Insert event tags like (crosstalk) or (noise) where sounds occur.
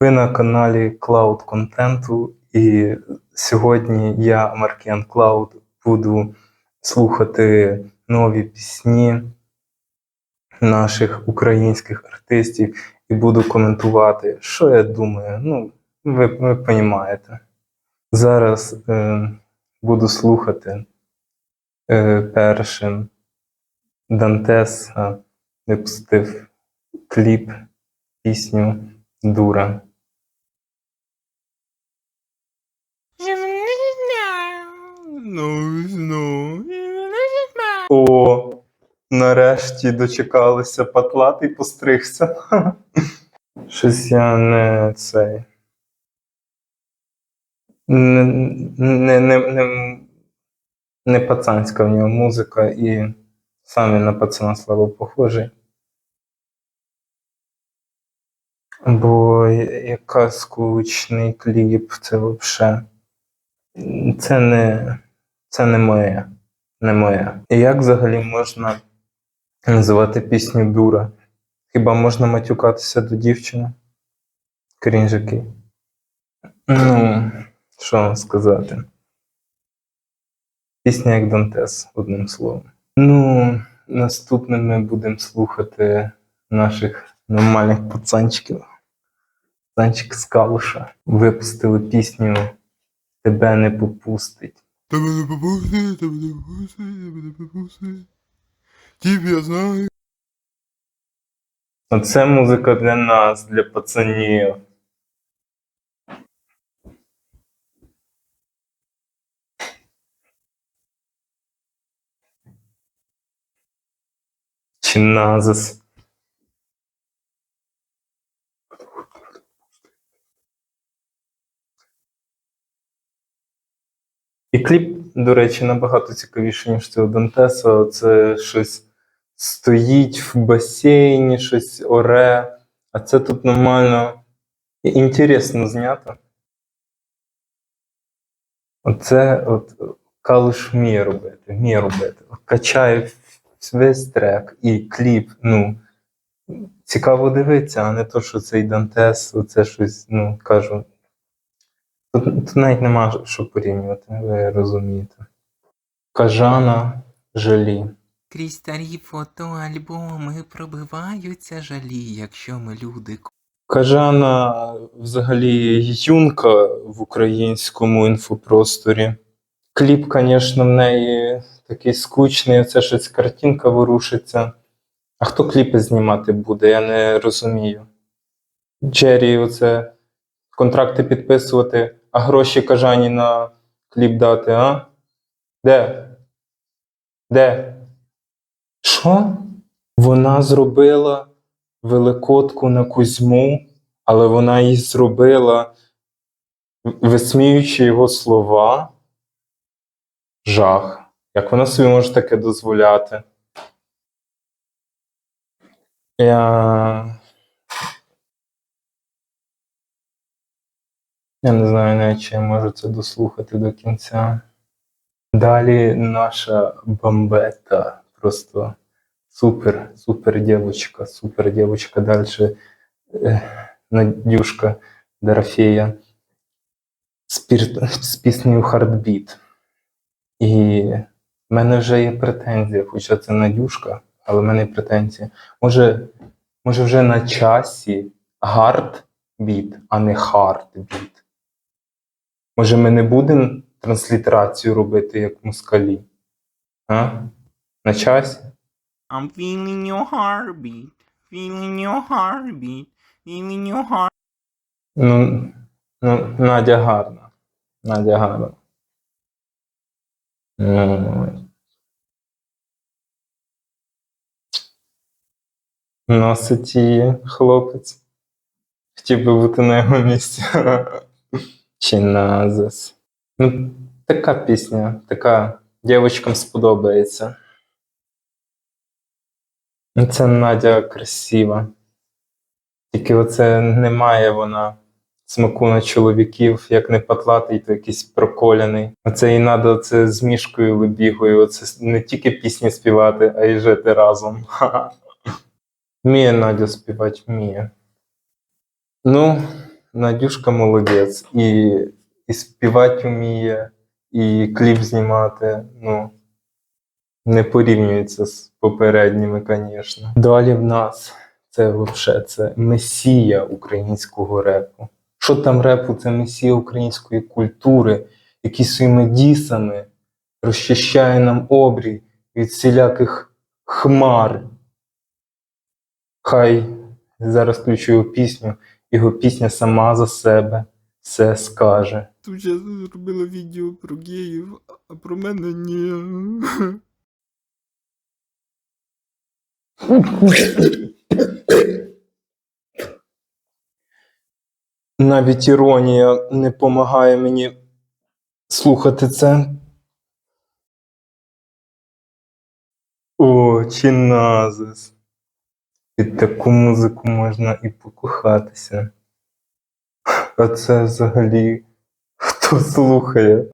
Ви на каналі Cloud Контенту, і сьогодні я, Маркен Клауд, буду слухати нові пісні наших українських артистів і буду коментувати, що я думаю. Ну, ви, ви розумієте. Зараз е, буду слухати е, першим Дантес е, випустив кліп, пісню Дура. О, нарешті дочекалися патлатий постригся. (laughs) Щось я не цей. Не, не, не, не, не пацанська в нього музика і сам він на пацана слабо похожий. Бо яка скучний кліп, це взагалі. Це не, це не моє. Не моє. І як взагалі можна називати пісню дура? Хіба можна матюкатися до дівчини? Крінжаки. Ну, що вам сказати? Пісня як Дантес, одним словом. Ну, наступним ми будемо слухати наших нормальних пацанчиків. Пацанчик з Калуша. Випустили пісню Тебе не попустить. Тебе не попусти, тебе не попусти, тебе не попусти. Тіп я знаю. Оце музика для нас, для пацанів. Чи назис. І кліп, до речі, набагато цікавіший, ніж цього Дантеса. Це щось стоїть в басейні, щось оре. А це тут нормально інтересно знято. Оце от Калуш вміє робити, вміє робити. Качає весь трек і кліп. Ну, цікаво дивитися, а не то, що цей Дантес, оце щось, ну, кажу. Тут, навіть нема що порівнювати, ви розумієте. Кажана жалі. Крізь старі фотоальбоми пробиваються жалі, якщо ми люди. Кажана взагалі юнка в українському інфопросторі. Кліп, звісно, в неї такий скучний, це щось картинка ворушиться. А хто кліпи знімати буде, я не розумію. Джері, оце контракти підписувати, а гроші кажані на кліп дати, а? Де? Де? Що? Вона зробила великодку на Кузьму, але вона її зробила, висміюючи його слова. Жах. Як вона собі може таке дозволяти? Я. Я не знаю навіть, чи я можу це дослухати до кінця. Далі наша бомбета. Просто супер, супер дівчинка, супер дівчинка. Далі е, Надюшка Дорофея з, з піснею Heartbeat. І в мене вже є претензія, хоча це Надюшка, але в мене є претензія. Може, може вже на часі Heartbeat, а не Heartbeat. Може, ми не будемо транслітерацію робити як москалі? А? На часі? I'm feeling your heartbeat, feeling your heartbeat, feeling your heart. Ну, ну, Надя гарна. Надя гарна. Ну, Носить її хлопець. Хотів би бути на його місці. (laughs) Чи. Ну, така пісня, така дівчатам сподобається. Ну, Це Надя красива. Тільки оце немає вона смаку на чоловіків, як не патлатий, то якийсь проколяний. Оце і треба це з мішкою вибігою. Оце не тільки пісні співати, а й жити разом. (laughs) Вміє Надя співати, вміє. Ну, Надюшка молодець. І, і співати вміє, і кліп знімати. Ну, не порівнюється з попередніми, звісно. Далі в нас це взагалі це месія українського репу. Що там репу? Це месія української культури, який своїми дісами розчищає нам обрій від всіляких хмар. Хай зараз включу пісню, його пісня сама за себе все скаже. Тут же зробила відео про геїв, а про мене ні. Навіть іронія не допомагає мені слухати це. О, Чиназис. Під таку музику можна і покохатися. А це взагалі хто слухає?